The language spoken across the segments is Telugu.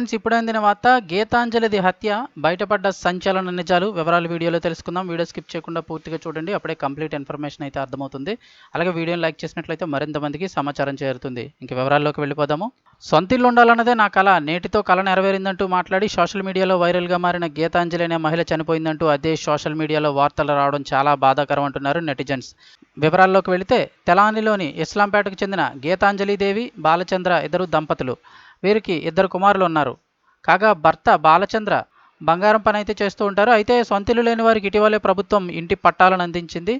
ఫ్రెండ్స్ ఇప్పుడు అందిన వార్త గీతాంజలిది హత్య బయటపడ్డ సంచలన నిజాలు వివరాలు వీడియోలో తెలుసుకుందాం. వీడియో స్కిప్ చేయకుండా పూర్తిగా చూడండి అప్పుడే కంప్లీట్ ఇన్ఫర్మేషన్ అయితే అర్థమవుతుంది. అలాగే వీడియోని లైక్ చేసినట్లయితే మరింత మందికి సమాచారం చేరుతుంది. ఇంక వివరాల్లోకి వెళ్ళిపోదాము. సొంత ఇల్లు ఉండాలన్నదే నా కళ నేటితో కళ నెరవేరిందంటూ మాట్లాడి సోషల్ మీడియాలో వైరల్గా మారిన గీతాంజలి అనే మహిళ చనిపోయిందంటూ అదే సోషల్ మీడియాలో వార్తలు రావడం చాలా బాధాకరం అంటున్నారు నెటిజన్స్. వివరాల్లోకి వెళితే తెలానిలోని ఇస్లాంపేటకు చెందిన గీతాంజలి దేవి బాలచంద్ర ఇద్దరు దంపతులు. వీరికి ఇద్దరు కుమారులు ఉన్నారు. కాగా భర్త బాలచంద్ర బంగారం పని అయితే చేస్తూ ఉంటారు. అయితే సొంత ఇల్లు లేని వారికి ఇటీవలే ప్రభుత్వం ఇంటి పట్టాలను అందించింది.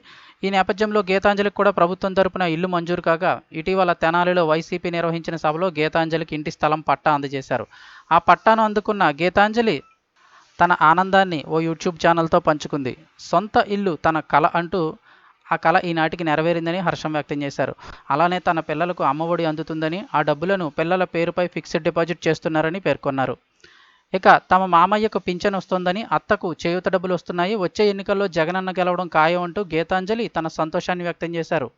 ఈ నేపథ్యంలో గీతాంజలికి కూడా ప్రభుత్వం తరపున ఇల్లు మంజూరు కాగా ఇటీవల తెనాలిలో వైసీపీ నిర్వహించిన సభలో గీతాంజలికి ఇంటి స్థలం పట్టా అందజేశారు. ఆ పట్టాను అందుకున్న గీతాంజలి తన ఆనందాన్ని ఓ యూట్యూబ్ ఛానల్తో పంచుకుంది. సొంత ఇల్లు తన కళ అంటూ ఆ కళ ఈనాటికి నెరవేరిందని హర్షం వ్యక్తం చేశారు. అలానే తన పిల్లలకు అమ్మఒడి అందుతుందని ఆ డబ్బులను పిల్లల పేరుపై ఫిక్స్డ్ డిపాజిట్ చేస్తున్నారని పేర్కొన్నారు. ఇక తమ మామయ్యకు పింఛన్ వస్తోందని అత్తకు చేయూత డబ్బులు వస్తున్నాయి వచ్చే ఎన్నికల్లో జగనన్న గెలవడం ఖాయం అంటూ గీతాంజలి తన సంతోషాన్ని వ్యక్తం చేశారు.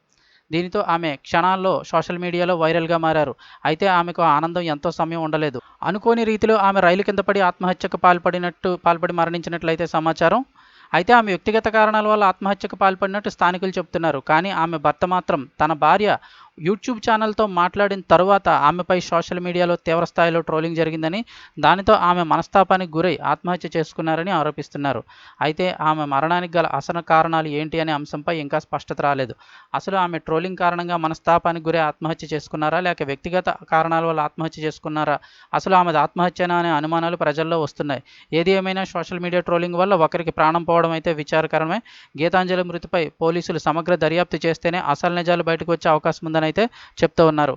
దీనితో ఆమె క్షణాల్లో సోషల్ మీడియాలో వైరల్గా మారారు. అయితే ఆమెకు ఆనందం ఎంతో సమయం ఉండలేదు. అనుకోని రీతిలో ఆమె రైలు కింద పడి ఆత్మహత్యకు పాల్పడినట్టు పాల్పడి మరణించినట్లయితే సమాచారం? అయితే ఆమె వ్యక్తిగత కారణాల వల్ల ఆత్మహత్యకు పాల్పడినట్టు స్థానికులు చెబుతున్నారు. కానీ ఆమె భర్త మాత్రం తన భార్య యూట్యూబ్ ఛానల్తో మాట్లాడిన తరువాత ఆమెపై సోషల్ మీడియాలో తీవ్రస్థాయిలో ట్రోలింగ్ జరిగిందని దానితో ఆమె మనస్తాపానికి గురై ఆత్మహత్య చేసుకున్నారని ఆరోపిస్తున్నారు. అయితే ఆమె మరణానికి గల అసలు కారణాలు ఏంటి అనే అంశంపై ఇంకా స్పష్టత రాలేదు. అసలు ఆమె ట్రోలింగ్ కారణంగా మనస్తాపానికి గురై ఆత్మహత్య చేసుకున్నారా లేక వ్యక్తిగత కారణాల వల్ల ఆత్మహత్య చేసుకున్నారా? అసలు ఆమెది ఆత్మహత్యనా అనే అనుమానాలు ప్రజల్లో వస్తున్నాయి. ఏది ఏమైనా సోషల్ మీడియా ట్రోలింగ్ వల్ల ఒకరికి ప్రాణం పోవడం అయితే విచారకరమే. గీతాంజలి మృతిపై పోలీసులు సమగ్ర దర్యాప్తు చేస్తేనే అసలు నిజాలు బయటకు వచ్చే అవకాశం ఉందని అయితే చెప్తూ ఉన్నారు.